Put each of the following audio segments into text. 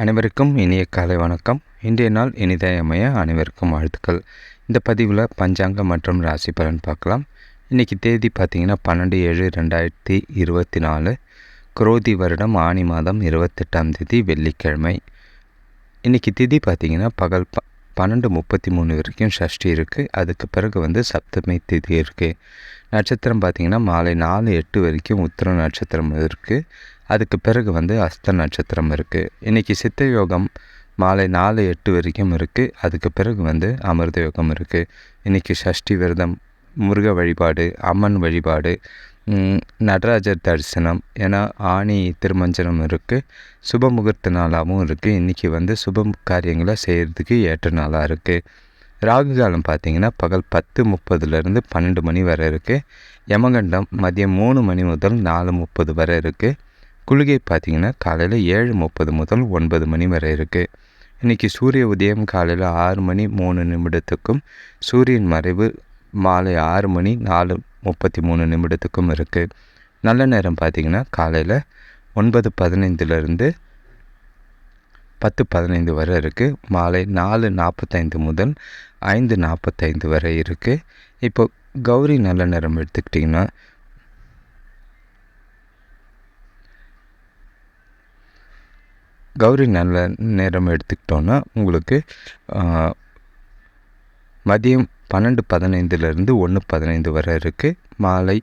அனைவருக்கும் இனிய காலை வணக்கம். இன்றைய நாள் இனிதாய் அமைய அனைவருக்கும் வாழ்த்துக்கள். இந்த பதிவில் பஞ்சாங்கம் மற்றும் ராசி பலன் பார்க்கலாம். இன்றைக்கி தேதி பார்த்திங்கன்னா பன்னெண்டு ஏழு ரெண்டாயிரத்தி இருபத்தி நாலு. குரோதி வருடம் ஆனி மாதம் இருபத்தெட்டாம் தேதி வெள்ளிக்கிழமை. இன்றைக்கி திதி பார்த்திங்கன்னா பகல் ப பன்னெண்டு முப்பத்தி மூணு வரைக்கும் ஷஷ்டி இருக்குது அதுக்கு பிறகு வந்து சப்தமி திதி இருக்குது நட்சத்திரம் பார்த்திங்கன்னா மாலை நாலு எட்டு வரைக்கும் உத்திர நட்சத்திரம் இருக்குது அதுக்கு பிறகு வந்து அஸ்த நட்சத்திரம் இருக்குது இன்றைக்கி சித்த யோகம் மாலை நாலு எட்டு வரைக்கும் இருக்குது அதுக்கு பிறகு வந்து அமிர்த யோகம் இருக்குது இன்றைக்கி ஷஷ்டி விரதம் முருக வழிபாடு அம்மன் வழிபாடு நடராஜர் தரிசனம் ஏன்னா ஆணி திருமஞ்சனம் இருக்குது சுப முகூர்த்த நாளாகவும் இருக்குது இன்றைக்கி வந்து சுப காரியங்களை செய்கிறதுக்கு ஏற்ற நாளாக இருக்குது ராகு காலம் பார்த்திங்கன்னா பகல் பத்து முப்பதுலேருந்து பன்னெண்டு மணி வரை இருக்குது யமகண்டம் மதியம் மூணு மணி முதல் நாலு முப்பது வரை இருக்குது குளிகை பார்த்திங்கன்னா காலையில் ஏழு முப்பது முதல் ஒன்பது மணி வரை இருக்குது இன்றைக்கி சூரிய உதயம் காலையில் ஆறு மணி மூணு நிமிடத்துக்கும் சூரியன் மறைவு மாலை ஆறு மணி நாலு முப்பத்தி மூணு நிமிடத்துக்கும் இருக்குது நல்ல நேரம் பார்த்தீங்கன்னா காலையில் ஒன்பது பதினைந்துலேருந்து பத்து பதினைந்து வரை இருக்குது மாலை நாலு நாற்பத்தைந்து முதல் ஐந்து நாற்பத்தைந்து வரை இருக்குது இப்போ கௌரி நல்ல நேரம் எடுத்துக்கிட்டிங்கன்னா கௌரி நல்ல நேரம் எடுத்துக்கிட்டோன்னா உங்களுக்கு மதியம் பன்னெண்டு பதினைந்துலேருந்து ஒன்று பதினைந்து வரை இருக்குது மாலை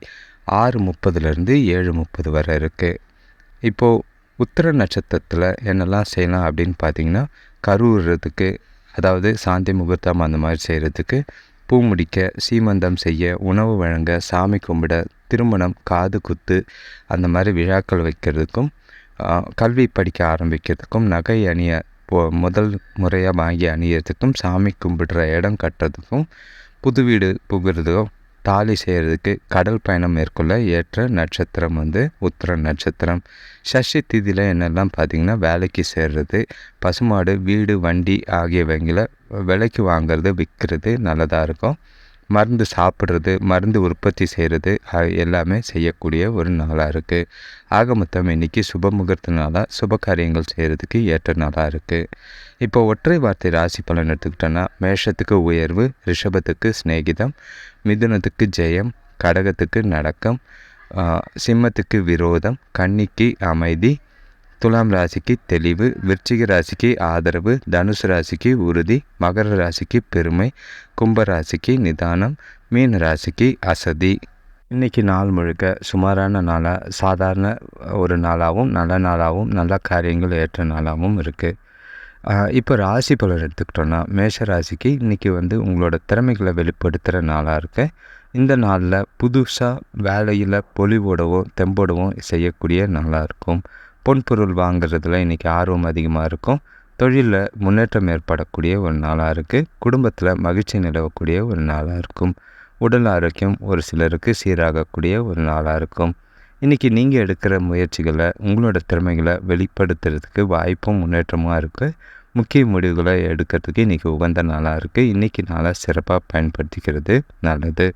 ஆறு முப்பதுலேருந்து ஏழு முப்பது வரை இருக்குது இப்போது உத்திர நட்சத்திரத்தில் என்னெல்லாம் செய்யலாம் அப்படின்னு பார்த்தீங்கன்னா கருவுறதுக்கு அதாவது சாந்தி முகூர்த்தம் அந்த மாதிரி செய்கிறதுக்கு பூ முடிக்க சீமந்தம் செய்ய உணவு வழங்க சாமி கும்பிட திருமணம் காது குத்து அந்த மாதிரி விழாக்கள் வைக்கிறதுக்கும் கல்வி படிக்க ஆரம்பிக்கிறதுக்கும் நகை அணிய போ முதல் முறையாக வாங்கி அணியறதுக்கும் சாமி கும்பிடுற இடம் கட்டுறதுக்கும் புது வீடு புகுறதுக்கும் தாலி செய்கிறதுக்கு கடல் பயணம் மேற்கொள்ள ஏற்ற நட்சத்திரம் வந்து உத்திர நட்சத்திரம். சஷ்டி திதியில் என்னெல்லாம் பார்த்திங்கன்னா வேலைக்கு சேர்றது பசுமாடு வீடு வண்டி ஆகியவைங்களை விலைக்கு வாங்குறது விற்கிறது நல்லதாக இருக்கும். மருந்து சாப்பிட்றது மருந்து உற்பத்தி செய்கிறது எல்லாமே செய்யக்கூடிய ஒரு நாளாக இருக்குது ஆக மொத்தம் இன்றைக்கி சுப முகூர்த்த நாளாக சுப காரியங்கள் செய்கிறதுக்கு ஏற்ற நாளாக இருக்குது இப்போ ஒற்றை வார்த்தை ராசி பலன் எடுத்துக்கிட்டோன்னா மேஷத்துக்கு உயர்வு ரிஷபத்துக்கு சிநேகிதம் மிதுனத்துக்கு ஜெயம் கடகத்துக்கு நடக்கம் சிம்மத்துக்கு விரோதம் கன்னிக்கு அமைதி துலாம் ராசிக்கு தெளிவு விருச்சிக ராசிக்கு ஆதரவு தனுசு ராசிக்கு உறுதி மகர ராசிக்கு பெருமை கும்ப ராசிக்கு நிதானம் மீன ராசிக்கு அசதி. இன்றைக்கி நாள் முழுக்க சுமாரான நாளாக சாதாரண ஒரு நாளாகவும் நல்ல நாளாகவும் நல்ல காரியங்கள் ஏற்ற நாளாகவும் இருக்குது இப்போ ராசி பலர் எடுத்துக்கிட்டோன்னா மேஷ ராசிக்கு இன்றைக்கி வந்து உங்களோட திறமைகளை வெளிப்படுத்துகிற நாளாக இருக்குது இந்த நாளில் புதுசாக வேலையில் பொலிவோடவும் தெம்போடவும் செய்யக்கூடிய நாளாக இருக்கும். பொன்பொருள் வாங்குறதுல இன்றைக்கி ஆர்வம் அதிகமாக இருக்கும். தொழிலில் முன்னேற்றம் ஏற்படக்கூடிய ஒரு நாளாக இருக்குது குடும்பத்தில் மகிழ்ச்சி நிலவக்கூடிய ஒரு நாளாக இருக்கும். உடல் ஆரோக்கியம் ஒரு சிலருக்கு சீராகக்கூடிய ஒரு நாளாக இருக்கும். இன்றைக்கி நீங்கள் எடுக்கிற முயற்சிகளை உங்களோட திறமைகளை வெளிப்படுத்துறதுக்கு வாய்ப்பும் முன்னேற்றமாக இருக்குது முக்கிய முடிவுகளை எடுக்கிறதுக்கு இன்றைக்கி உகந்த நாளாக இருக்குது இன்றைக்கி நாளாக சிறப்பாக பயன்படுத்திக்கிறது நல்லது.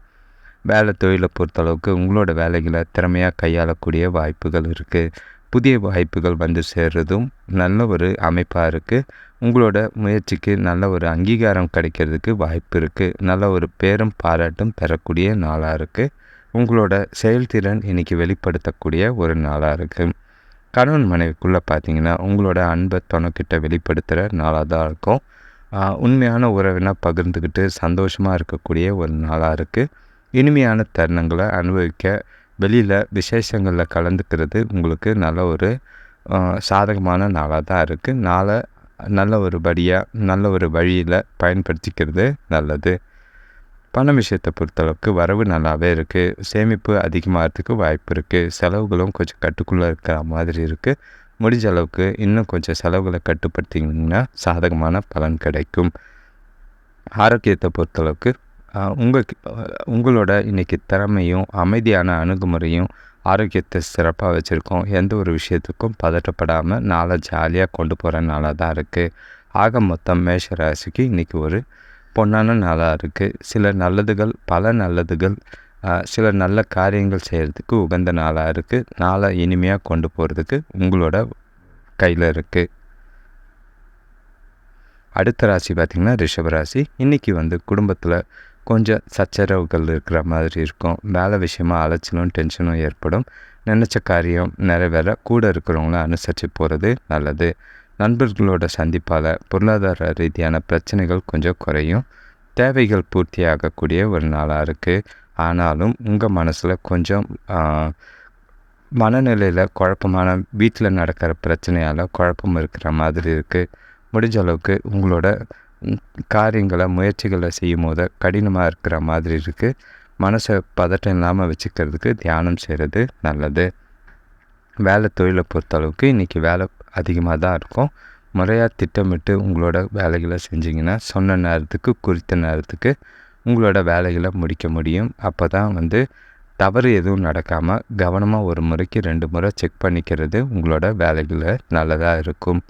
வேலை தொழிலை பொறுத்தளவுக்கு உங்களோட வேலைகளை திறமையாக கையாளக்கூடிய வாய்ப்புகள் இருக்குது புதிய வாய்ப்புகள் வந்து சேர்றதும் நல்ல ஒரு அமைப்பாக இருக்குது உங்களோட முயற்சிக்கு நல்ல ஒரு அங்கீகாரம் கிடைக்கிறதுக்கு வாய்ப்பு இருக்குது நல்ல ஒரு பேரும் பாராட்டும் பெறக்கூடிய நாளாக இருக்குது உங்களோட செயல்திறன் இன்றைக்கி வெளிப்படுத்தக்கூடிய ஒரு நாளாக இருக்குது கணவன் மனைவிக்குள்ளே பார்த்தீங்கன்னா உங்களோட அன்பை துணைக்கிட்ட வெளிப்படுத்துகிற நாளாக தான் இருக்கும். உண்மையான உறவினை பகிர்ந்துக்கிட்டு சந்தோஷமாக இருக்கக்கூடிய ஒரு நாளாக இருக்குது இனிமையான தருணங்களை அனுபவிக்க வெளியில் விசேஷங்களில் கலந்துக்கிறது உங்களுக்கு நல்ல ஒரு சாதகமான நாளாக தான் இருக்குது நாளை நல்ல ஒரு படியாக நல்ல ஒரு வழியில் பயன்படுத்திக்கிறது நல்லது. பண விஷயத்தை பொறுத்தளவுக்கு வரவு நல்லாவே இருக்குது சேமிப்பு அதிகமாகிறதுக்கு வாய்ப்பு இருக்குது செலவுகளும் கொஞ்சம் கட்டுக்குள்ளே இருக்கிற மாதிரி இருக்குது முடிஞ்ச அளவுக்கு இன்னும் கொஞ்சம் செலவுகளை கட்டுப்படுத்திங்கன்னா சாதகமான பலன் கிடைக்கும். ஆரோக்கியத்தை பொறுத்தளவுக்கு உங்கள் உங்களோட இன்றைக்கி திறமையும் அமைதியான அணுகுமுறையும் ஆரோக்கியத்தை சிறப்பாக வச்சுருக்கோம். எந்த ஒரு விஷயத்துக்கும் பதட்டப்படாமல் நாளை ஜாலியாக கொண்டு போகிற நாளாக தான் இருக்குது ஆக மொத்தம் மேஷ ராசிக்கு இன்றைக்கி ஒரு பொன்னான நாளாக இருக்குது சில நல்லதுகள் பல நல்லதுகள் சில நல்ல காரியங்கள் செய்கிறதுக்கு உகந்த நாளாக இருக்குது நாளை இனிமையாக கொண்டு போகிறதுக்கு உங்களோட கையில் இருக்குது அடுத்த ராசி பார்த்திங்கன்னா ரிஷபராசி இன்றைக்கி வந்து குடும்பத்தில் கொஞ்சம் சச்சரவுகள் இருக்கிற மாதிரி இருக்கும். வேலை விஷயமா அலைச்சலும் டென்ஷனும் ஏற்படும். நினச்ச காரியம் நிறைவேற கூட இருக்கிறவங்கள அனுசரித்து போகிறது நல்லது. நண்பர்களோட சந்திப்பால் பொருளாதார ரீதியான பிரச்சனைகள் கொஞ்சம் குறையும். தேவைகள் பூர்த்தி ஆகக்கூடிய ஒரு நாளாக இருக்குது ஆனாலும் உங்கள் மனசில் கொஞ்சம் மனநிலையில் குழப்பமான வீட்டில் நடக்கிற பிரச்சனையால் குழப்பம் இருக்கிற மாதிரி இருக்குது முடிஞ்ச அளவுக்கு உங்களோட காரியங்களை முயற்சிகளை செய்யும் போது கடினமாக இருக்கிற மாதிரி இருக்குது மனசை பதட்டம் இல்லாமல் வச்சுக்கிறதுக்கு தியானம் செய்கிறது நல்லது. வேலை தொழிலை பொறுத்தளவுக்கு இன்றைக்கி வேலை அதிகமாக தான் இருக்கும். முறையாக திட்டமிட்டு உங்களோட வேலைகளை செஞ்சிங்கன்னா சொன்ன நேரத்துக்கு குறித்த நேரத்துக்கு உங்களோட வேலைகளை முடிக்க முடியும். அப்போ தான் வந்து தவறு எதுவும் நடக்காமல் கவனமாக ஒரு முறைக்கு ரெண்டு முறை செக் பண்ணிக்கிறது உங்களோட வேலைகளை நல்லதாக இருக்கும்.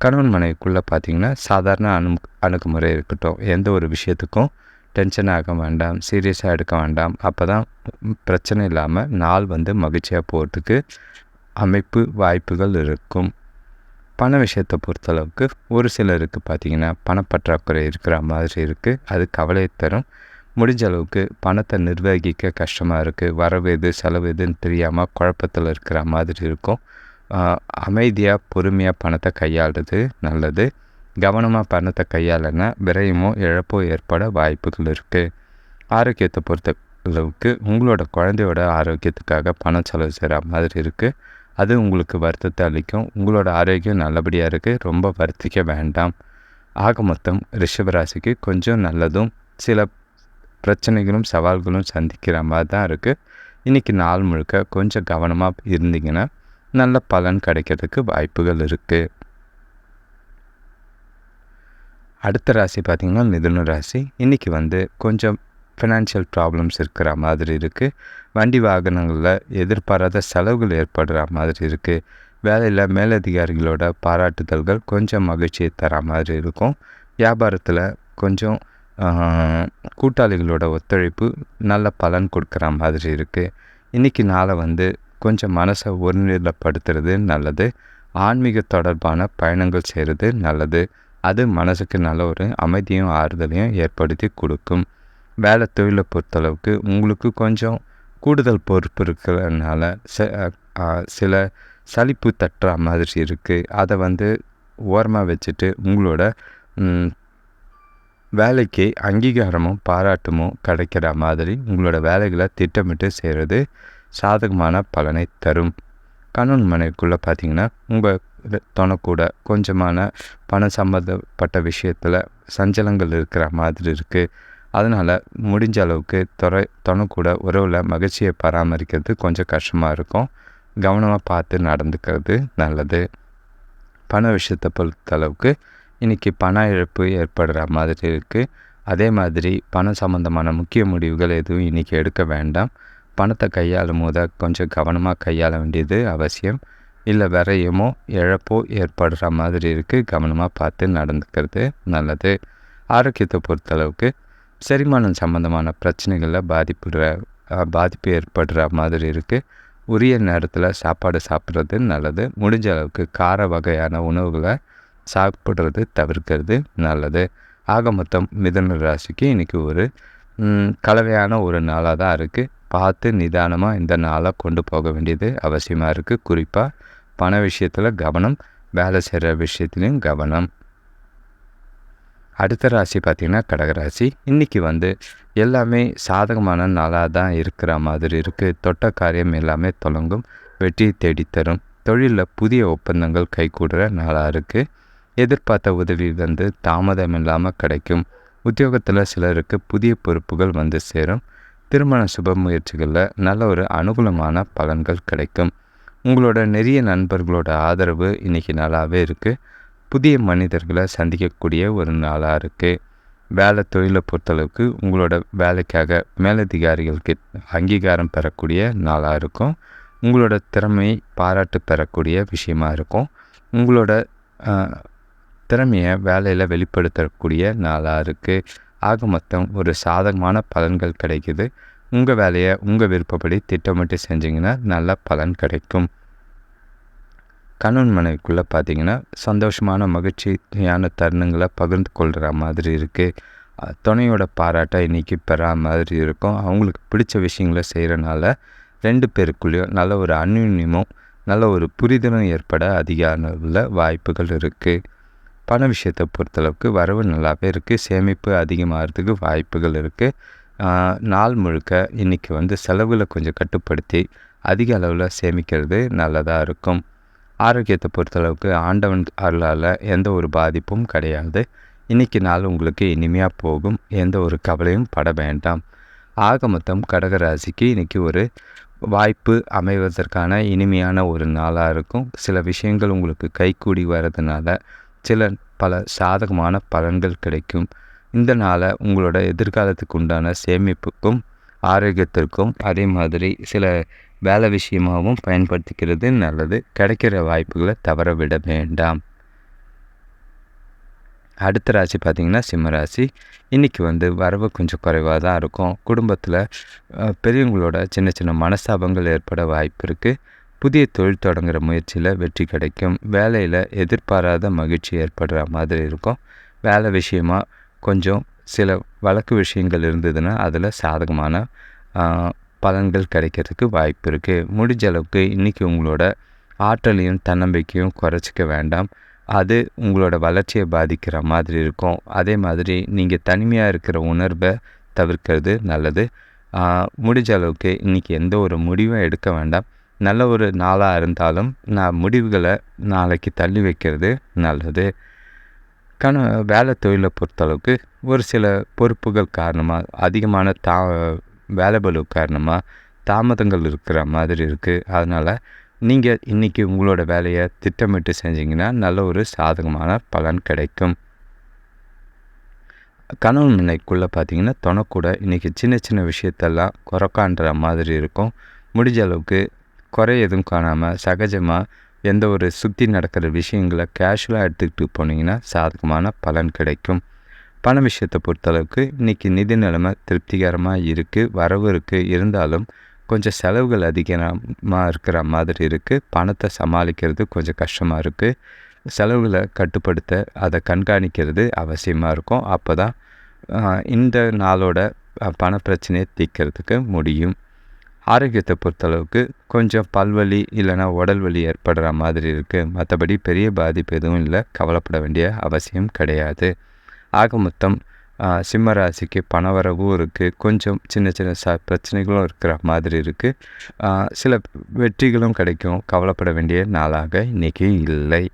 கணவன் மனைவிக்குள்ளே பார்த்திங்கன்னா சாதாரண அணு அணுகுமுறை இருக்கட்டும் எந்த ஒரு விஷயத்துக்கும் டென்ஷன் ஆக வேண்டாம் சீரியஸாக எடுக்க வேண்டாம். அப்போ தான் பிரச்சனை இல்லாமல் நாள் வந்து மகிழ்ச்சியாக போகிறதுக்கு அமைப்பு வாய்ப்புகள் இருக்கும். பண விஷயத்தை பொறுத்தளவுக்கு ஒரு சிலருக்கு பார்த்திங்கன்னா பணப்பற்றாக்குறை இருக்கிற மாதிரி இருக்குது அது கவலை தரும். முடிஞ்ச அளவுக்கு பணத்தை நிர்வகிக்க கஷ்டமாக இருக்குது வரவு எது செலவு எதுன்னு தெரியாமல் குழப்பத்தில் இருக்கிற மாதிரி இருக்கும். அமைதியாக பொறுமையாக பணத்தை கையாளுறது நல்லது. கவனமாக பணத்தை கையாளனா விரயமோ இழப்போ ஏற்பட வாய்ப்புகள் இருக்குது ஆரோக்கியத்தை பொறுத்த அளவுக்கு உங்களோட குழந்தையோட ஆரோக்கியத்துக்காக பணம் செலவு செய்கிற மாதிரி இருக்குது அது உங்களுக்கு வருத்தத்தை அளிக்கும். உங்களோட ஆரோக்கியம் நல்லபடியாக இருக்குது ரொம்ப வருத்திக்க வேண்டாம். ஆக மொத்தம் ரிஷபராசிக்கு கொஞ்சம் நல்லதும் சில பிரச்சனைகளும் சவால்களும் சந்திக்கிற மாதிரி தான் இருக்குது இன்றைக்கி நாள் முழுக்க கொஞ்சம் கவனமாக இருந்தீங்கன்னா நல்ல பலன் கிடைக்கிறதுக்கு வாய்ப்புகள் இருக்குது அடுத்த ராசி பார்த்திங்கன்னா மிதுன ராசி. இன்றைக்கி வந்து கொஞ்சம் ஃபினான்ஷியல் ப்ராப்ளம்ஸ் இருக்கிற மாதிரி இருக்குது வண்டி வாகனங்களில் எதிர்பாராத செலவுகள் ஏற்படுற மாதிரி இருக்குது வேலையில் மேலதிகாரிகளோட பாராட்டுதல்கள் கொஞ்சம் மகிழ்ச்சியை தர மாதிரி இருக்கும். வியாபாரத்தில் கொஞ்சம் கூட்டாளிகளோட ஒத்துழைப்பு நல்ல பலன் கொடுக்குற மாதிரி இருக்குது இன்றைக்கி நாளை வந்து கொஞ்சம் மனசை ஒருநிலைப்படுத்துறது நல்லது. ஆன்மீக தொடர்பான பயணங்கள் செய்கிறது நல்லது. அது மனசுக்கு நல்ல ஒரு அமைதியும் ஆறுதலையும் ஏற்படுத்தி கொடுக்கும். வேலை தொழிலை பொறுத்தளவுக்கு உங்களுக்கு கொஞ்சம் கூடுதல் பொறுப்பு இருக்கிறதுனால சில சலிப்பு தட்டுற மாதிரி இருக்குது அதை வந்து ஓரமாக வச்சுட்டு உங்களோட வேலைக்கு அங்கீகாரமும் பாராட்டமும் கிடைக்கிற மாதிரி உங்களோட வேலைகளை திட்டமிட்டு செய்கிறது சாதகமான பலனை தரும். கணவன் மனைவிக்குள்ளே பார்த்தீங்கன்னா உங்கள் தொணக்கூட கொஞ்சமான பணம் சம்மந்தப்பட்ட விஷயத்தில் சஞ்சலங்கள் இருக்கிற மாதிரி இருக்குது அதனால் முடிஞ்ச அளவுக்கு துறை தொணக்கூட உறவில் மகிழ்ச்சியை பராமரிக்கிறது கொஞ்சம் கஷ்டமாக இருக்கும். கவனமாக பார்த்து நடந்துக்கிறது நல்லது. பண விஷயத்தை பொறுத்தளவுக்கு இன்றைக்கி பண இழப்பு ஏற்படுற மாதிரி இருக்குது அதே மாதிரி பணம் சம்மந்தமான முக்கிய முடிவுகள் எதுவும் இன்றைக்கி எடுக்க வேண்டாம். பணத்தை கையாளும் போது கொஞ்சம் கவனமாக கையாள வேண்டியது அவசியம். இல்லை விரையுமோ இழப்போ ஏற்படுற மாதிரி இருக்குது கவனமாக பார்த்து நடந்துக்கிறது நல்லது. ஆரோக்கியத்தை பொறுத்தளவுக்கு செரிமானம் சம்மந்தமான பிரச்சனைகளில் பாதிப்புற பாதிப்பு ஏற்படுற மாதிரி இருக்குது உரிய நேரத்தில் சாப்பாடு சாப்பிட்றது நல்லது. முடிஞ்ச அளவுக்கு கார வகையான உணவுகளை சாப்பிட்றது தவிர்க்கிறது நல்லது. ஆக மொத்தம் மிதன ராசிக்கு இன்றைக்கி ஒரு கலவையான ஒரு நாளாக தான் இருக்குது பார்த்து நிதானமாக இந்த நாளை கொண்டு போக வேண்டியது அவசியமாக இருக்குது குறிப்பாக பண விஷயத்தில் கவனம் வேலை செய்கிற விஷயத்துலையும் கவனம். அடுத்த ராசி பார்த்திங்கன்னா கடகராசி. இன்றைக்கி வந்து எல்லாமே சாதகமான நாளாக தான் இருக்கிற மாதிரி இருக்குது தொட்ட காரியம் எல்லாமே தொடங்கும் வெற்றி தேடித்தரும் தொழிலில் புதிய ஒப்பந்தங்கள் கைகூடுற நாளாக இருக்குது எதிர்பார்த்த உதவி வந்து தாமதம் இல்லாமல் கிடைக்கும். உத்தியோகத்தில் சிலருக்கு புதிய பொறுப்புகள் வந்து சேரும். திருமண சுப முயற்சிகளில் நல்ல ஒரு அனுகூலமான பலன்கள் கிடைக்கும். உங்களோட நிறைய நண்பர்களோட ஆதரவு இன்றைக்கி நல்லாவே இருக்குது புதிய மனிதர்களை சந்திக்கக்கூடிய ஒரு நாளாக இருக்குது வேலை தொழிலை பொறுத்தளவுக்கு உங்களோட வேலைக்காக மேலதிகாரிகளுக்கு அங்கீகாரம் பெறக்கூடிய நாளாக இருக்கும். உங்களோட திறமையை பாராட்டு பெறக்கூடிய விஷயமா இருக்கும். உங்களோட திறமையை வேலையில் வெளிப்படுத்தக்கூடிய நாளாக இருக்குது ஆக மொத்தம் ஒரு சாதகமான பலன்கள் கிடைக்குது. உங்கள் வேலையை உங்கள் விருப்பப்படி திட்டமிட்டு செஞ்சிங்கன்னா நல்ல பலன் கிடைக்கும். கணவன் மனைவிக்குள்ளே பார்த்தீங்கன்னா சந்தோஷமான மகிழ்ச்சியான தருணங்களை பகிர்ந்து கொள்கிற மாதிரி இருக்குது துணையோட பாராட்டை இன்றைக்கி பெறா மாதிரி இருக்கும். அவங்களுக்கு பிடிச்ச விஷயங்களை செய்கிறனால ரெண்டு பேருக்குள்ளேயும் நல்ல ஒரு அந்யுன்யமும் நல்ல ஒரு புரிதலும் ஏற்பட அதிக அளவில் வாய்ப்புகள் இருக்குது பண விஷயத்தை பொறுத்தளவுக்கு வரவு நல்லாவே இருக்குது சேமிப்பு அதிகமாகிறதுக்கு வாய்ப்புகள் இருக்குது நாள் முழுக்க இன்றைக்கி வந்து செலவுகளை கொஞ்சம் கட்டுப்படுத்தி அதிக அளவில் சேமிக்கிறது நல்லதாக இருக்கும். ஆரோக்கியத்தை பொறுத்தளவுக்கு ஆண்டவன் அருளால் எந்த ஒரு பாதிப்பும் கிடையாது. இன்றைக்கி நாள் உங்களுக்கு இனிமையாக போகும். எந்த ஒரு கவலையும் பட வேண்டாம். ஆக மொத்தம் கடகராசிக்கு இன்றைக்கி ஒரு வாய்ப்பு அமைவதற்கான இனிமையான ஒரு நாளாக இருக்கும். சில விஷயங்கள் உங்களுக்கு கைக்கூடி வர்றதுனால சில பல சாதகமான பலன்கள் கிடைக்கும். இந்த நாளை உங்களோட எதிர்காலத்துக்கு உண்டான சேமிப்புக்கும் ஆரோக்கியத்திற்கும் அதே மாதிரி சில வேலை விஷயமாகவும் பயன்படுத்திக்கிறது நல்லது. கிடைக்கிற வாய்ப்புகளை தவற விட வேண்டாம். அடுத்த ராசி பார்த்திங்கன்னா சிம்மராசி இன்றைக்கி வந்து வரவு கொஞ்சம் குறைவாக தான் இருக்கும். குடும்பத்தில் பெரியவங்களோட சின்ன சின்ன மனஸ்தாபங்கள் ஏற்பட வாய்ப்பு இருக்குது புதிய தொழில் தொடங்குகிற முயற்சியில் வெற்றி கிடைக்கும். வேலையில் எதிர்பாராத மகிழ்ச்சி ஏற்படுற மாதிரி இருக்கும். வேலை விஷயமாக கொஞ்சம் சில வழக்கு விஷயங்கள் இருந்ததுன்னா அதில் சாதகமான பலன்கள் கிடைக்கிறதுக்கு வாய்ப்பு இருக்குது முடிஞ்ச அளவுக்கு இன்றைக்கி உங்களோட ஆற்றலையும் தன்னம்பிக்கையும் குறைச்சிக்க வேண்டாம். அது உங்களோட வளர்ச்சியை பாதிக்கிற மாதிரி இருக்கும். அதே மாதிரி நீங்கள் தனிமையாக இருக்கிற உணர்வை தவிர்க்கிறது நல்லது. முடிஞ்ச அளவுக்கு இன்றைக்கி எந்த ஒரு முடிவும் எடுக்க வேண்டாம். நல்ல ஒரு நாளாக இருந்தாலும் நான் முடிவுகளை நாளைக்கு தள்ளி வைக்கிறது நல்லது. கண வேலை தொழிலை பொறுத்தளவுக்கு ஒரு சில பொறுப்புகள் காரணமாக அதிகமான தா வேலை பலு காரணமாக தாமதங்கள் இருக்கிற மாதிரி இருக்குது அதனால் நீங்கள் இன்றைக்கி உங்களோட வேலையை திட்டமிட்டு செஞ்சிங்கன்னா நல்ல ஒரு சாதகமான பலன் கிடைக்கும். கணவன் மனைக்குள்ளே பார்த்தீங்கன்னா தொணக்கூட இன்றைக்கி சின்ன சின்ன விஷயத்தெல்லாம் குறைக்கான்ற மாதிரி இருக்கும். முடிஞ்ச அளவுக்கு குறை எதுவும் காணாமல் சகஜமாக எந்த ஒரு சுற்றி நடக்கிற விஷயங்களை கேஷுவலாக எடுத்துக்கிட்டு போனீங்கன்னா சாதகமான பலன் கிடைக்கும். பண விஷயத்தை பொறுத்தளவுக்கு இன்றைக்கி நிதி நிலைமை திருப்திகரமாக இருக்குது வரவு இருக்குது இருந்தாலும் கொஞ்சம் செலவுகள் அதிகமாக இருக்கிற மாதிரி இருக்குது பணத்தை சமாளிக்கிறது கொஞ்சம் கஷ்டமாக இருக்குது செலவுகளை கட்டுப்படுத்த அதை கண்காணிக்கிறது அவசியமாக இருக்கும். அப்போ தான் இந்த நாளோட பண பிரச்சனையை தீர்க்கிறதுக்கு முடியும். ஆரோக்கியத்தை பொறுத்தளவுக்கு கொஞ்சம் பல்வலி இல்லைனா உடல் வலி ஏற்படுற மாதிரி இருக்குது மற்றபடி பெரிய பாதிப்பு எதுவும் இல்லை. கவலைப்பட வேண்டிய அவசியம் கிடையாது. ஆக மொத்தம் சிம்ம ராசிக்கு பணவரவும் இருக்குது கொஞ்சம் சின்ன சின்ன ச பிரச்சனைகளும் இருக்கிற மாதிரி இருக்குது சில வெற்றிகளும் கிடைக்கும். கவலைப்பட வேண்டிய நாளாக இன்றைக்கி இல்லை.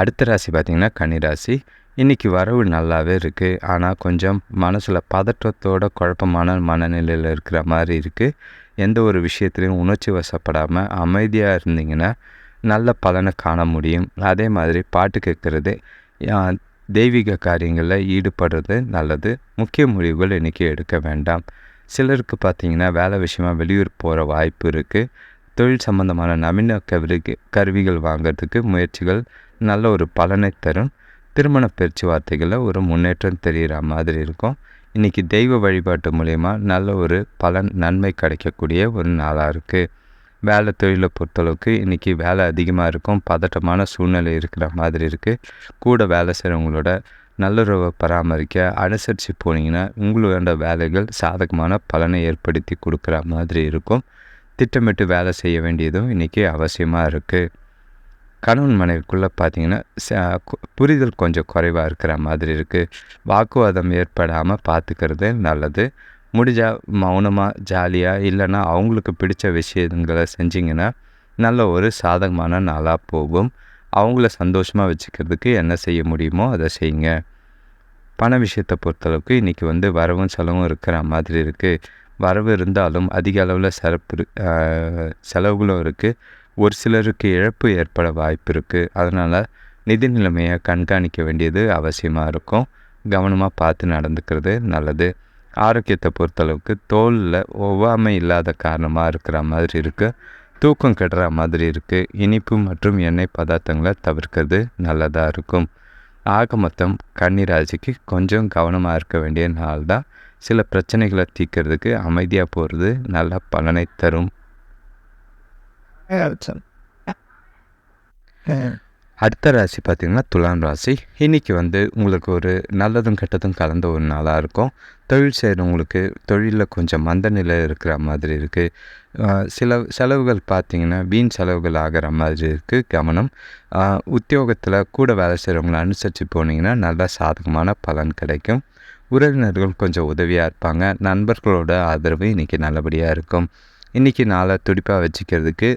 அடுத்த ராசி பார்த்திங்கன்னா கன்னிராசி. இன்றைக்கி வரவு நல்லாவே இருக்குது ஆனால் கொஞ்சம் மனசில் பதற்றத்தோட குழப்பமான மனநிலையில் இருக்கிற மாதிரி இருக்குது எந்த ஒரு விஷயத்துலையும் உணர்ச்சி வசப்படாமல் அமைதியாக இருந்தீங்கன்னா நல்ல பலனை காண முடியும். அதே மாதிரி பாட்டு கேட்குறது தெய்வீக காரியங்களில் ஈடுபடுறது நல்லது. முக்கிய முடிவுகள் இன்றைக்கி எடுக்க வேண்டாம். சிலருக்கு பார்த்திங்கன்னா வேலை விஷயமாக வெளியூர் போகிற வாய்ப்பு இருக்குது தொழில் சம்பந்தமான நவீன கருவி கருவிகள் வாங்கிறதுக்கு முயற்சிகள் நல்ல ஒரு பலனை தரும். திருமண பேச்சுவார்த்தைகளில் ஒரு முன்னேற்றம் தெரிகிற மாதிரி இருக்கும். இன்றைக்கி தெய்வ வழிபாட்டு மூலயமா நல்ல ஒரு பலன் நன்மை கிடைக்கக்கூடிய ஒரு நாளாக இருக்குது வேலை தொழிலை பொறுத்தளவுக்கு இன்றைக்கி வேலை அதிகமாக இருக்கும். பதட்டமான சூழ்நிலை இருக்கிற மாதிரி இருக்குது கூட வேலை செய்கிறவங்களோட நல்லுறவை பராமரிக்க அனுசரித்து போனீங்கன்னா உங்களோட வேலைகள் சாதகமான பலனை ஏற்படுத்தி கொடுக்குற மாதிரி இருக்கும். திட்டமிட்டு வேலை செய்ய வேண்டியதும் இன்றைக்கி அவசியமாக இருக்குது கணவன் மனைவிக்குள்ளே பார்த்தீங்கன்னா புரிதல் கொஞ்சம் குறைவாக இருக்கிற மாதிரி இருக்குது வாக்குவாதம் ஏற்படாமல் பார்த்துக்கிறது நல்லது. முடிஞ்சால் மௌனமாக ஜாலியாக இல்லைன்னா அவங்களுக்கு பிடிச்ச விஷயங்களை செஞ்சிங்கன்னா நல்ல ஒரு சாதகமான நாளாக போகும். அவங்கள சந்தோஷமாக வச்சுக்கிறதுக்கு என்ன செய்ய முடியுமோ அதை செய்யுங்க. பண விஷயத்தை பொறுத்தளவுக்கு இன்றைக்கி வந்து வரவும் செலவும் இருக்கிற மாதிரி இருக்குது வரவு இருந்தாலும் அதிக அளவில் சிறப்பு செலவுகளும் இருக்குது ஒரு சிலருக்கு இழப்பு ஏற்பட வாய்ப்பு இருக்குது அதனால் நிதி நிலைமையை கண்காணிக்க வேண்டியது அவசியமாக இருக்கும். கவனமாக பார்த்து நடந்துக்கிறது நல்லது. ஆரோக்கியத்தை பொறுத்தளவுக்கு தோலில் ஒவ்வாமை இல்லாத காரணமாக இருக்கிற மாதிரி இருக்குது தூக்கம் கெடுற மாதிரி இருக்குது இனிப்பு மற்றும் எண்ணெய் பதார்த்தங்களை தவிர்க்கிறது நல்லதாக இருக்கும். ஆக மொத்தம் கன்னிராசிக்கு கொஞ்சம் கவனமாக இருக்க வேண்டிய நாள் தான் சில பிரச்சனைகளை தீர்க்கிறதுக்கு அமைதியாக போகிறது நல்ல பலனை தரும். அடுத்த ராசி பார்த்திங்கன்னா துலாம் ராசி. இன்றைக்கி வந்து உங்களுக்கு ஒரு நல்லதும் கெட்டதும் கலந்த ஒரு நாளாக இருக்கும். தொழில் செய்கிறவங்களுக்கு தொழிலில் கொஞ்சம் மந்த நிலை இருக்கிற மாதிரி இருக்குது சில செலவுகள் பார்த்திங்கன்னா வீண் செலவுகள் ஆகிற மாதிரி இருக்குது கவனம். உத்தியோகத்தில் கூட வேலை செய்கிறவங்களை அனுசரித்து போனீங்கன்னா நல்லா சாதகமான பலன் கிடைக்கும். உறவினர்கள் கொஞ்சம் உதவியாக இருப்பாங்க. நண்பர்களோட ஆதரவு இன்றைக்கி நல்லபடியாக இருக்கும். இன்றைக்கி நாளை துடிப்பாக வச்சுக்கிறதுக்கு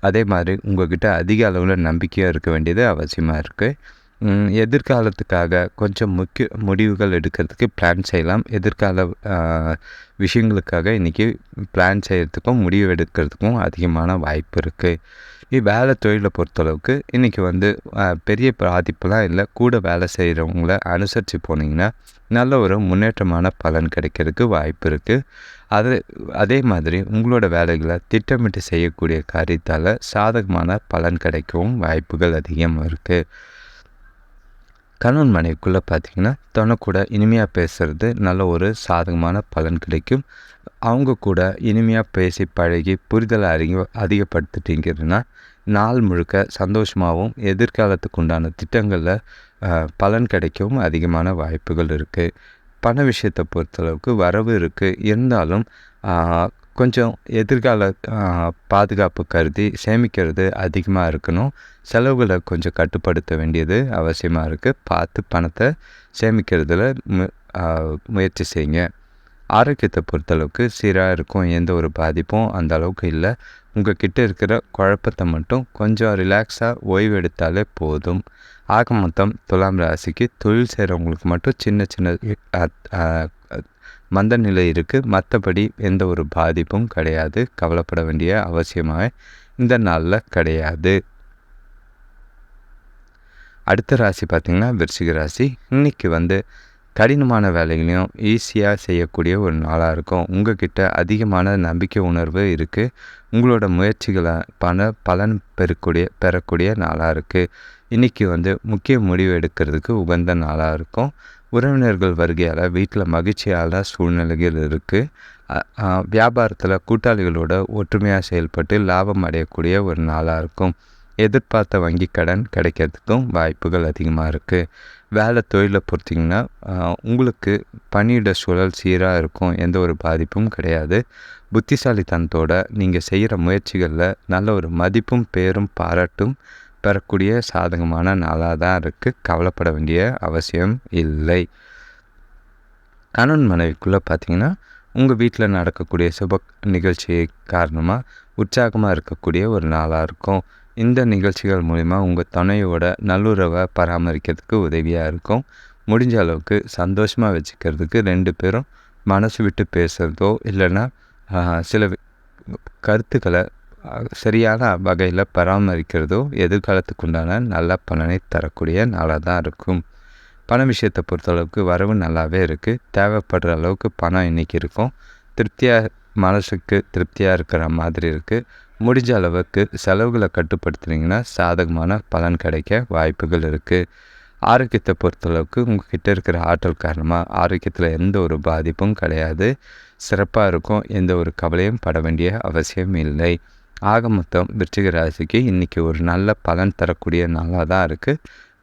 அதே மாதிரி உங்கள்கிட்ட அதிக அளவில் நம்பிக்கையாக இருக்க வேண்டியது அவசியமாக இருக்குது எதிர்காலத்துக்காக கொஞ்சம் முக்கிய முடிவுகள் எடுக்கிறதுக்கு பிளான் செய்யலாம். எதிர்கால விஷயங்களுக்காக இன்றைக்கி பிளான் செய்கிறதுக்கும் முடிவு எடுக்கிறதுக்கும் அதிகமான வாய்ப்பு இருக்குது வேலை தொழிலை பொறுத்தளவுக்கு இன்றைக்கி வந்து பெரிய பாதிப்புலாம் இல்லை. கூட வேலை செய்கிறவங்கள அனுசரித்து போனீங்கன்னா நல்ல ஒரு முன்னேற்றமான பலன் கிடைக்கிறதுக்கு வாய்ப்பு இருக்குது அது அதே மாதிரி உங்களோட வேலைகளை திட்டமிட்டு செய்யக்கூடிய காரியத்தால் சாதகமான பலன் கிடைக்கவும் வாய்ப்புகள் அதிகமாக இருக்குது கணவன் மனைவிக்குள்ளே பார்த்திங்கன்னா கூட இனிமையாக பேசுகிறது நல்ல ஒரு சாதகமான பலன் கிடைக்கும். அவங்க கூட இனிமையாக பேசி பழகி புரிதலை அதிக அதிகப்படுத்திட்டீங்கன்னா நாள் முழுக்க சந்தோஷமாகவும் எதிர்காலத்துக்கு உண்டான திட்டங்களில் பலன் கிடைக்கவும் அதிகமான வாய்ப்புகள் இருக்குது பண விஷயத்தை பொறுத்தளவுக்கு வரவு இருக்குது இருந்தாலும் கொஞ்சம் எதிர்கால பாதுகாப்பு கருதி சேமிக்கிறது அதிகமாக இருக்கணும். செலவுகளை கொஞ்சம் கட்டுப்படுத்த வேண்டியது அவசியமாக இருக்குது பார்த்து பணத்தை சேமிக்கிறதுல மு முயற்சி செய்யுங்க. ஆரோக்கியத்தை பொறுத்தளவுக்கு சீராக இருக்கும். எந்த ஒரு பாதிப்பும் அந்த அளவுக்கு இல்லை. உங்கள் கிட்டே இருக்கிற குழப்பத்தை மட்டும் கொஞ்சம் ரிலாக்ஸாக ஓய்வு எடுத்தாலே போதும். ஆக மொத்தம் துலாம் ராசிக்கு தொழில் செய்கிறவங்களுக்கு மட்டும் சின்ன சின்ன மந்த நிலை இருக்குது மற்றபடி எந்த ஒரு பாதிப்பும் கிடையாது. கவலைப்பட வேண்டிய அவசியமாக இந்த நாளில் கிடையாது. அடுத்த ராசி பார்த்திங்கன்னா விருச்சிக ராசி. இன்றைக்கி வந்து கடினமான வேலைகளையும் ஈஸியாக செய்யக்கூடிய ஒரு நாளாக இருக்கும். உங்கள்கிட்ட அதிகமான நம்பிக்கை உணர்வு இருக்குது உங்களோட முயற்சிகளை பண பலன் பெறக்கூடிய பெறக்கூடிய நாளாக இருக்குது இன்றைக்கி வந்து முக்கிய முடிவு எடுக்கிறதுக்கு உகந்த நாளாக இருக்கும். உறவினர்கள் வருகையால் வீட்டில் மகிழ்ச்சியால் சூழ்நிலைகள் இருக்குது வியாபாரத்தில் கூட்டாளிகளோட ஒற்றுமையாக செயல்பட்டு லாபம் அடையக்கூடிய ஒரு நாளாக இருக்கும். எதிர்பார்த்த வங்கி கடன் கிடைக்கிறதுக்கும் வாய்ப்புகள் அதிகமாக இருக்குது வேலை தொழிலை பொறுத்திங்கன்னா உங்களுக்கு பணியிட சூழல் சீராக இருக்கும் எந்த ஒரு பாதிப்பும் கிடையாது. புத்திசாலித்தனத்தோட நீங்கள் செய்கிற முயற்சிகளில் நல்ல ஒரு மதிப்பும் பேரும் பாராட்டும் பெறக்கூடிய சாதகமான நாளாக தான் இருக்குது கவலைப்பட வேண்டிய அவசியம் இல்லை. கணவன் மனைவிக்குள்ளே பார்த்தீங்கன்னா உங்கள் வீட்டில் நடக்கக்கூடிய சுப நிகழ்ச்சி காரணமாக உற்சாகமாக இருக்கக்கூடிய ஒரு நாளாக இருக்கும். இந்த நிகழ்ச்சிகள் மூலிமா உங்கள் துணையோட நல்லுறவை பராமரிக்கிறதுக்கு உதவியாக இருக்கும். முடிஞ்ச அளவுக்கு சந்தோஷமாக வச்சுக்கிறதுக்கு ரெண்டு பேரும் மனசு விட்டு பேசுகிறதோ இல்லைன்னா சில கருத்துக்களை சரியான வகையில் பராமரிக்கிறதோ எதிர்காலத்துக்கு உண்டான நல்ல பலனை தரக்கூடிய நாளாக தான் இருக்கும். பண விஷயத்தை பொறுத்தளவுக்கு வரவு நல்லாவே இருக்குது தேவைப்படுற அளவுக்கு பணம் இன்றைக்கி இருக்கும். திருப்தியாக மனசுக்கு திருப்தியாக இருக்கிற மாதிரி இருக்குது முடிஞ்ச அளவுக்கு செலவுகளை கட்டுப்படுத்துனீங்கன்னா சாதகமான பலன் கிடைக்க வாய்ப்புகள் இருக்குது ஆரோக்கியத்தை பொறுத்தளவுக்கு உங்ககிட்ட இருக்கிற ஆற்றல் காரணமாக ஆரோக்கியத்தில் எந்த ஒரு பாதிப்பும் கிடையாது. சிறப்பாக இருக்கும். எந்த ஒரு கவலையும் பட வேண்டிய அவசியம் இல்லை. ஆக மொத்தம் விருச்சிக ராசிக்கு இன்றைக்கி ஒரு நல்ல பலன் தரக்கூடிய நாளாக தான் இருக்குது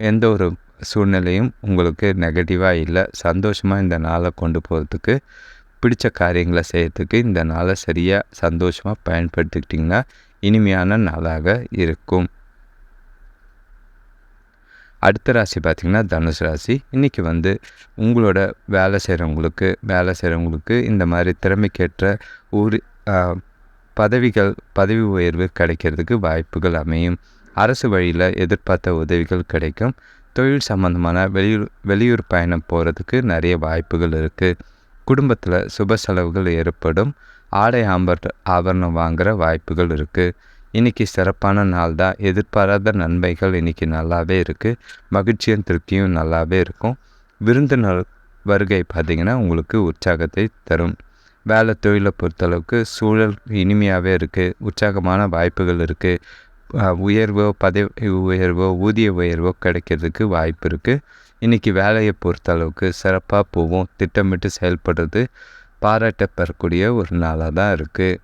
எந்த ஒரு சூழ்நிலையும் உங்களுக்கு நெகட்டிவாக இல்லை. சந்தோஷமாக இந்த நாளை கொண்டு போகிறதுக்கு பிடித்த காரியங்களை செய்கிறதுக்கு இந்த நாளை சரியாக சந்தோஷமாக பயன்படுத்திக்கிட்டிங்கன்னா இனிமையான நாளாக இருக்கும். அடுத்த ராசி பார்த்திங்கன்னா தனுசு ராசி. இன்றைக்கி வந்து உங்களோட வேலை செய்கிறவங்களுக்கு வேலை செய்கிறவங்களுக்கு இந்த மாதிரி திறமைக்கேற்ற ஊர் பதவிகள் பதவி உயர்வு கிடைக்கிறதுக்கு வாய்ப்புகள் அமையும். அரசு வழியில் எதிர்பார்த்த உதவிகள் கிடைக்கும். தொழில் சம்மந்தமான வெளியூர் வெளியூர் பயணம் போகிறதுக்கு நிறைய வாய்ப்புகள் இருக்குது குடும்பத்தில் சுப செலவுகள் ஏற்படும். ஆடை ஆம்பர் ஆபரணம் வாங்குகிற வாய்ப்புகள் இருக்குது இன்றைக்கி சிறப்பான நாள் தான். எதிர்பாராத நன்மைகள் இன்றைக்கி நல்லாவே இருக்குது மகிழ்ச்சியும் திருப்தியும் நல்லாவே இருக்கும். விருந்தினர் வருகை பார்த்திங்கன்னா உங்களுக்கு உற்சாகத்தை தரும். வேலை தொழிலை பொறுத்தளவுக்கு சூழல் இனிமையாகவே இருக்குது உற்சாகமான வாய்ப்புகள் இருக்குது உயர்வோ பதவி உயர்வோ ஊதிய உயர்வோ கிடைக்கிறதுக்கு வாய்ப்பு இருக்குது இன்றைக்கி வேலையை பொறுத்தளவுக்கு சிறப்பாக போகும். திட்டமிட்டு செயல்படுறது பாராட்ட பெறக்கூடிய ஒரு நாளாக தான் இருக்குது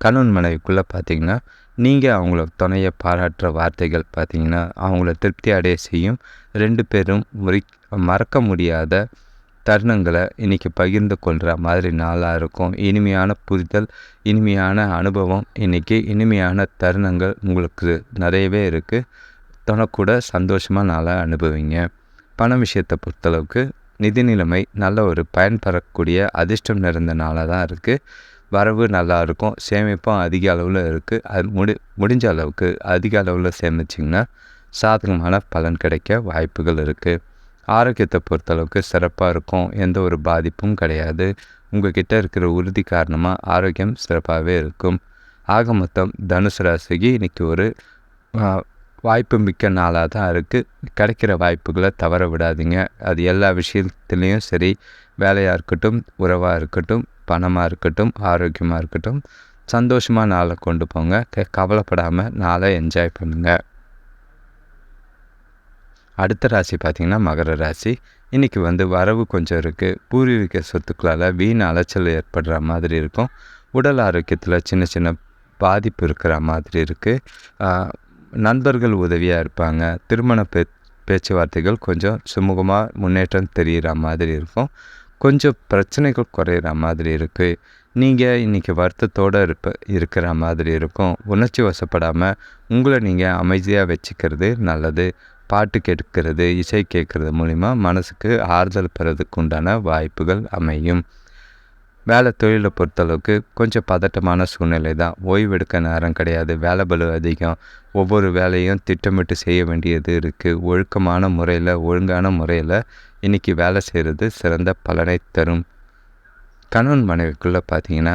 கணவன் மனைவிக்குள்ளே பார்த்தீங்கன்னா நீங்கள் அவங்கள துணையை பாராட்டுற வார்த்தைகள் பார்த்தீங்கன்னா அவங்கள திருப்தி அடைய செய்யும். ரெண்டு பேரும் முறை மறக்க முடியாத தருணங்களை இன்றைக்கி பகிர்ந்து கொள்கிற மாதிரி நாளாக இருக்கும். இனிமையான புரிதல் இனிமையான அனுபவம் இன்றைக்கி இனிமையான தருணங்கள் உங்களுக்கு நிறையவே இருக்குது தனக்கூட சந்தோஷமாக நாளாக அனுபவிங்க. பண விஷயத்தை பொறுத்தளவுக்கு நிதி நிலைமை நல்ல ஒரு பயன்பெறக்கூடிய அதிர்ஷ்டம் நிறைந்த நாளாக தான் இருக்குது வரவு நல்லா இருக்கும். சேமிப்பும் அதிக அளவில் இருக்குது அது முடி முடிஞ்ச அளவுக்கு அதிக அளவில் சேமிச்சிங்கன்னா சாதகமான பலன் கிடைக்க வாய்ப்புகள் இருக்குது ஆரோக்கியத்தை பொறுத்தளவுக்கு சிறப்பாக இருக்கும். எந்த ஒரு பாதிப்பும் கிடையாது. உங்கக்கிட்ட இருக்கிற உறுதி காரணமாக ஆரோக்கியம் சிறப்பாகவே இருக்கும். ஆக மொத்தம் தனுசு ராசிக்கு இன்றைக்கி ஒரு வாய்ப்பு மிக்க நாளாக தான் இருக்குது கிடைக்கிற வாய்ப்புகளை தவற விடாதீங்க. அது எல்லா விஷயத்துலேயும் சரி. வேலையாக இருக்கட்டும் உறவாக இருக்கட்டும் பணமாக இருக்கட்டும் ஆரோக்கியமாக இருக்கட்டும் சந்தோஷமாக நாளை கொண்டு போங்க. க கவலைப்படாமல் நாளை என்ஜாய் பண்ணுங்கள் அடுத்த ராசி பார்த்திங்கன்னா மகர ராசி. இன்றைக்கி வந்து வரவு கொஞ்சம் இருக்குது பூர்வீக சொத்துக்களால் வீண் அலைச்சல் ஏற்படுற மாதிரி இருக்கும். உடல் ஆரோக்கியத்தில் சின்ன சின்ன பாதிப்பு இருக்கிற மாதிரி இருக்குது நண்பர்கள் உதவியாக இருப்பாங்க. திருமண பே பேச்சுவார்த்தைகள் கொஞ்சம் சுமூகமாக முன்னேற்றம் தெரிகிற மாதிரி இருக்கும். கொஞ்சம் பிரச்சனைகள் குறையிற மாதிரி இருக்குது நீங்கள் இன்றைக்கி வருத்தத்தோடு இருப்ப இருக்கிற மாதிரி இருக்கும். உணர்ச்சி வசப்படாமல் உங்களை நீங்கள் அமைதியாக வச்சுக்கிறது நல்லது. பாட்டு கேட்கிறது இசை கேட்குறது மூலிமா மனசுக்கு ஆறுதல் பெறதுக்கு உண்டான வாய்ப்புகள் அமையும். வேலை தொழிலை பொறுத்தளவுக்கு கொஞ்சம் பதட்டமான சூழ்நிலை தான். ஓய்வெடுக்க நேரம் கிடையாது வேலை பலு அதிகம். ஒவ்வொரு வேலையும் திட்டமிட்டு செய்ய வேண்டியது இருக்குது ஒழுக்கமான முறையில் ஒழுங்கான முறையில் இன்றைக்கி வேலை செய்கிறது சிறந்த பலனை தரும். கணவன் மனைவிக்குள்ளே பார்த்தீங்கன்னா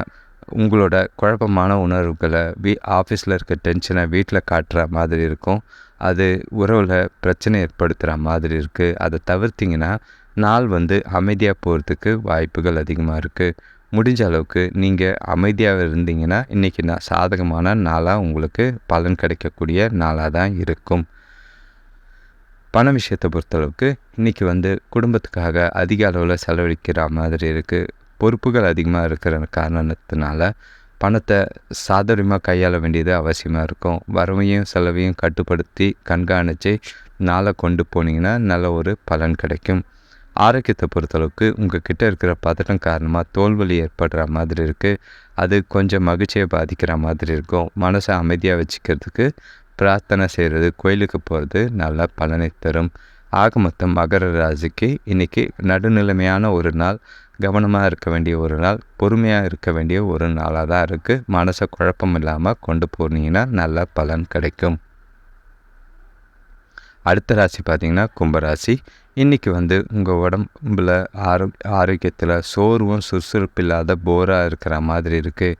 உங்களோட குழப்பமான உணர்வுகளை வீ ஆஃபீஸில் இருக்க டென்ஷனை வீட்டில் காட்டுற மாதிரி இருக்கும். அது உறவில் பிரச்சனை ஏற்படுத்துகிற மாதிரி இருக்குது அதை தவிர்த்திங்கன்னா நாள் வந்து அமைதியாக போகிறதுக்கு வாய்ப்புகள் அதிகமாக இருக்குது முடிஞ்ச அளவுக்கு நீங்கள் அமைதியாக இருந்தீங்கன்னா இன்றைக்கி நான் சாதகமான நாளாக உங்களுக்கு பலன் கிடைக்கக்கூடிய நாளாக தான் இருக்கும். பண விஷயத்தை பொறுத்தளவுக்கு இன்றைக்கி வந்து குடும்பத்துக்காக அதிக அளவில் செலவழிக்கிற மாதிரி இருக்குது பொறுப்புகள் அதிகமாக இருக்கிற காரணத்தினால பணத்தை சாதரியமாக கையாள வேண்டியது அவசியமாக இருக்கும். வரவையும் செலவையும் கட்டுப்படுத்தி கண்காணித்து நாளை கொண்டு போனீங்கன்னா நல்ல ஒரு பலன் கிடைக்கும். ஆரோக்கியத்தை பொறுத்தளவுக்கு உங்கள் கிட்டே இருக்கிற பதட்டம் காரணமாக தோல்வலி ஏற்படுற மாதிரி இருக்குது அது கொஞ்சம் மகிழ்ச்சியை பாதிக்கிற மாதிரி இருக்கும். மனசை அமைதியாக வச்சுக்கிறதுக்கு பிரார்த்தனை செய்கிறது கோயிலுக்கு போகிறது நல்ல பலனை தரும். ஆக மொத்தம் மகர ராசிக்கு இன்றைக்கி நடுநிலைமையான ஒரு நாள். கவனமாக இருக்க வேண்டிய ஒரு நாள் பொறுமையாக இருக்க வேண்டிய ஒரு நாளாக தான் இருக்குது மனசை குழப்பம் இல்லாமல் கொண்டு போனீங்கன்னா நல்ல பலன் கிடைக்கும். அடுத்த ராசி பார்த்திங்கன்னா கும்பராசி. இன்றைக்கி வந்து உங்கள் உடம்புல ஆரோ ஆரோக்கியத்தில் சோர்வும் சுறுசுறுப்பு இல்லாத போராக இருக்கிற மாதிரி இருக்குது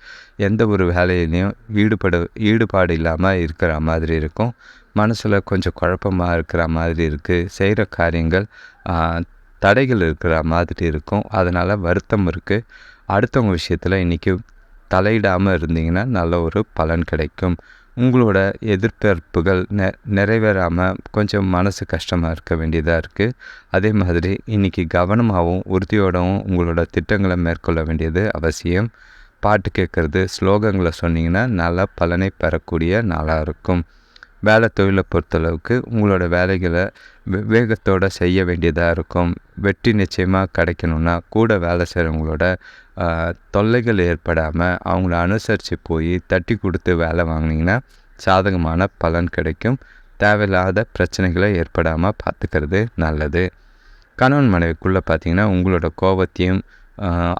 எந்த ஒரு வேலையிலையும் ஈடுபட ஈடுபாடு இல்லாமல் இருக்கிற மாதிரி இருக்கும். மனசில் கொஞ்சம் குழப்பமாக இருக்கிற மாதிரி இருக்குது செய்கிற காரியங்கள் தடைகள் இருக்கிற மாதிரி இருக்கும். அதனால் வருத்தம் இருக்குது அடுத்தவங்க விஷயத்தில் இன்றைக்கி தலையிடாமல் இருந்தீங்கன்னா நல்ல ஒரு பலன் கிடைக்கும். உங்களோட எதிர்பார்ப்புகள் நெ நிறைவேறாமல் கொஞ்சம் மனசு கஷ்டமாக இருக்க வேண்டியதாக இருக்குது அதே மாதிரி இன்றைக்கி கவனமாகவும் உறுதியோடவும் உங்களோட திட்டங்களை மேற்கொள்ள வேண்டியது அவசியம். பாட்டு கேட்குறது ஸ்லோகங்களை சொன்னிங்கன்னா நல்ல பலனை பெறக்கூடிய நாளாக இருக்கும். வேலை தொழிலை பொறுத்தளவுக்கு உங்களோட வேலைகளை வேகத்தோடு செய்ய வேண்டியதாக இருக்கும். வெற்றி நிச்சயமாக கிடைக்கணுன்னா கூட வேலை செய்கிறவங்களோட தொல்லைகள் ஏற்படாமல் அவங்கள அனுசரித்து போய் தட்டி கொடுத்து வேலை வாங்கினீங்கன்னா சாதகமான பலன் கிடைக்கும். தேவையில்லாத பிரச்சனைகளை ஏற்படாமல் பார்த்துக்கிறது நல்லது. கணவன் மனைவிக்குள்ளே பார்த்தீங்கன்னா உங்களோட கோபத்தையும்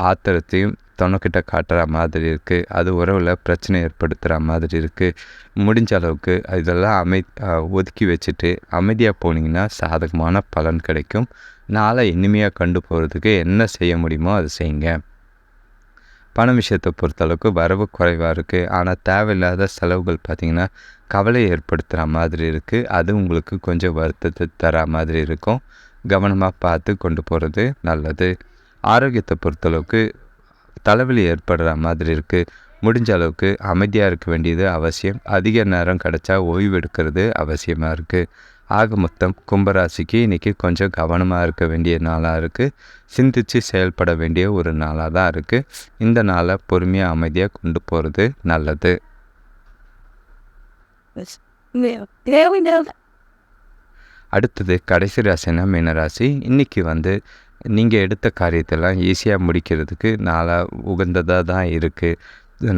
ஆத்திரத்தையும் தொணக்கிட்ட காட்டுற மாதிரி இருக்குது அது உறவில் பிரச்சனை ஏற்படுத்துகிற மாதிரி இருக்குது முடிஞ்ச அளவுக்கு இதெல்லாம் அமை ஒதுக்கி வச்சுட்டு அமைதியாக போனீங்கன்னா சாதகமான பலன் கிடைக்கும். நாளை இனிமையாக கண்டு போகிறதுக்கு என்ன செய்ய முடியுமோ அதை செய்யுங்க. பண விஷயத்தை பொறுத்தளவுக்கு வரவு குறைவாக இருக்குது ஆனால் தேவையில்லாத செலவுகள் பார்த்திங்கன்னா கவலை ஏற்படுத்துகிற மாதிரி இருக்குது அது உங்களுக்கு கொஞ்சம் வருத்தத்தை தர மாதிரி இருக்கும். கவனமாக பார்த்து கொண்டு போகிறது நல்லது. ஆரோக்கியத்தை பொறுத்தளவுக்கு தலைவலி ஏற்படுற மாதிரி இருக்குது முடிஞ்ச அளவுக்கு அமைதியாக இருக்க வேண்டியது அவசியம். அதிக நேரம் கிடச்சா ஓய்வு எடுக்கிறது அவசியமாக இருக்குது ஆக மொத்தம் கும்பராசிக்கு இன்றைக்கி கொஞ்சம் கவனமாக இருக்க வேண்டிய நாளாக இருக்குது சிந்தித்து செயல்பட வேண்டிய ஒரு நாளாக தான் இருக்குது இந்த நாளை பொறுமையாக அமைதியாக கொண்டு போகிறது நல்லது. அடுத்தது கடைசி ராசினா மீனராசி. இன்றைக்கி வந்து நீங்கள் எடுத்த காரியத்தெல்லாம் ஈஸியாக முடிக்கிறதுக்கு நாளாக உகந்ததாக தான் இருக்குது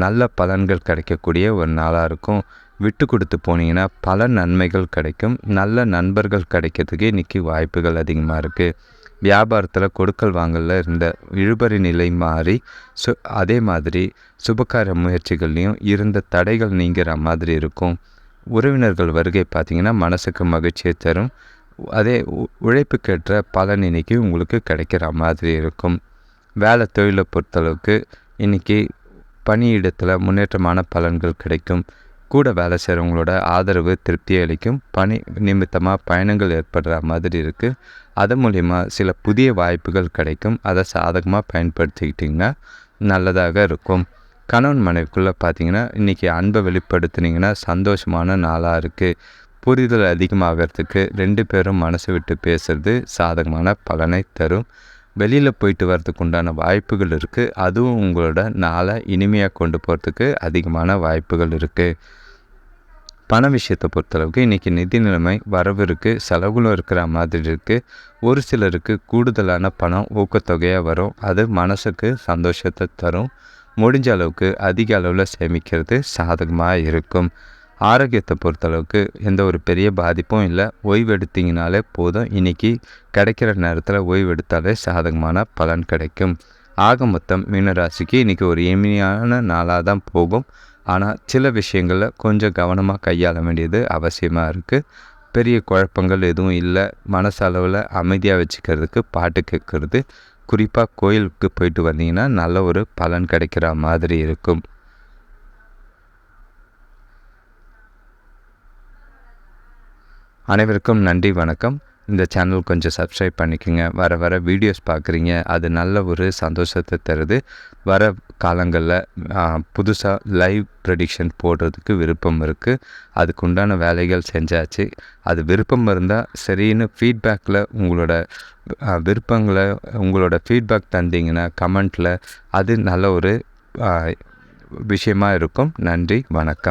நல்ல பலன்கள் கிடைக்கக்கூடிய ஒரு நாளாக இருக்கும். விட்டு கொடுத்து போனீங்கன்னா பல நன்மைகள் கிடைக்கும். நல்ல நண்பர்கள் கிடைக்கிறதுக்கு இன்றைக்கி வாய்ப்புகள் அதிகமாக இருக்குது வியாபாரத்தில் கொடுக்கல் வாங்கலில் இருந்த இழுபறி நிலை மாறி சு அதே மாதிரி சுபகார முயற்சிகள்லேயும் இருந்த தடைகள் நீங்கிற மாதிரி இருக்கும். உறவினர்கள் வருகை பார்த்திங்கன்னா மனசுக்கு மகிழ்ச்சியை தரும். அதே உழைப்புக்கேற்ற பலன் இன்றைக்கி உங்களுக்கு கிடைக்கிற மாதிரி இருக்கும். வேலை தொழிலை பொறுத்தளவுக்கு இன்றைக்கி பணியிடத்தில் முன்னேற்றமான பலன்கள் கிடைக்கும். கூட வேலை செய்கிறவங்களோட ஆதரவு திருப்தி அளிக்கும். பணி நிமித்தமாக பயணங்கள் ஏற்படுற மாதிரி இருக்குது அது மூலிமா சில புதிய வாய்ப்புகள் கிடைக்கும். அதை சாதகமாக பயன்படுத்திக்கிட்டிங்கன்னா நல்லதாக இருக்கும். கணவன் மனைவிக்குள்ளே பார்த்தீங்கன்னா இன்றைக்கி அன்பை வெளிப்படுத்துனீங்கன்னா சந்தோஷமான நாளாக இருக்குது புரிதல் அதிகமாகிறதுக்கு ரெண்டு பேரும் மனசு விட்டு பேசுகிறது சாதகமான பலனை தரும். வெளியில் போயிட்டு வரதுக்கு உண்டான வாய்ப்புகள் இருக்குது அதுவும் உங்களோட நாளை இனிமையாக கொண்டு போகிறதுக்கு அதிகமான வாய்ப்புகள் இருக்குது பண விஷயத்தை பொறுத்தளவுக்கு இன்றைக்கி நிதி நிலைமை வரவு இருக்குது செலவுகளும் இருக்கிற மாதிரி இருக்குது ஒரு சிலருக்கு கூடுதலான பணம் ஊக்கத்தொகையாக வரும். அது மனசுக்கு சந்தோஷத்தை தரும். முடிஞ்ச அளவுக்கு அதிக அளவில் சேமிக்கிறது சாதகமாக இருக்கும். ஆரோக்கியத்தை பொறுத்தளவுக்கு எந்த ஒரு பெரிய பாதிப்பும் இல்லை. ஓய்வு எடுத்திங்கனாலே போதும். இன்றைக்கி கிடைக்கிற நேரத்தில் ஓய்வு எடுத்தாலே சாதகமான பலன் கிடைக்கும். ஆக மொத்தம் மீனராசிக்கு இன்றைக்கி ஒரு எளிமையான நாளாக தான் போகும். ஆனால் சில விஷயங்களில் கொஞ்சம் கவனமாக கையாள வேண்டியது அவசியமாக இருக்குது பெரிய குழப்பங்கள் எதுவும் இல்லை. மனசளவில் அமைதியாக வச்சுக்கிறதுக்கு பாட்டு கேட்குறது. குறிப்பாக கோயிலுக்கு போயிட்டு வந்தீங்கன்னா நல்ல ஒரு பலன் கிடைக்கிற மாதிரி இருக்கும். அனைவருக்கும் நன்றி வணக்கம். இந்த சேனல் கொஞ்சம் சப்ஸ்கிரைப் பண்ணிக்கோங்க. வர வர வீடியோஸ் பார்க்குறீங்க. அது நல்ல ஒரு சந்தோஷத்தை தருது. வர காலங்களில் புதுசாக லைவ் ப்ரெடிக்ஷன் போடுறதுக்கு விருப்பம் இருக்குது அதுக்கு உண்டான வேலைகள் செஞ்சாச்சு. அது விருப்பம் இருந்தால் சரின்னு ஃபீட்பேக்கில் உங்களோட விருப்பங்களை உங்களோட ஃபீட்பேக் தந்தீங்கன்னா கமெண்ட்டில் அது நல்ல ஒரு விஷயமாக இருக்கும். நன்றி வணக்கம்.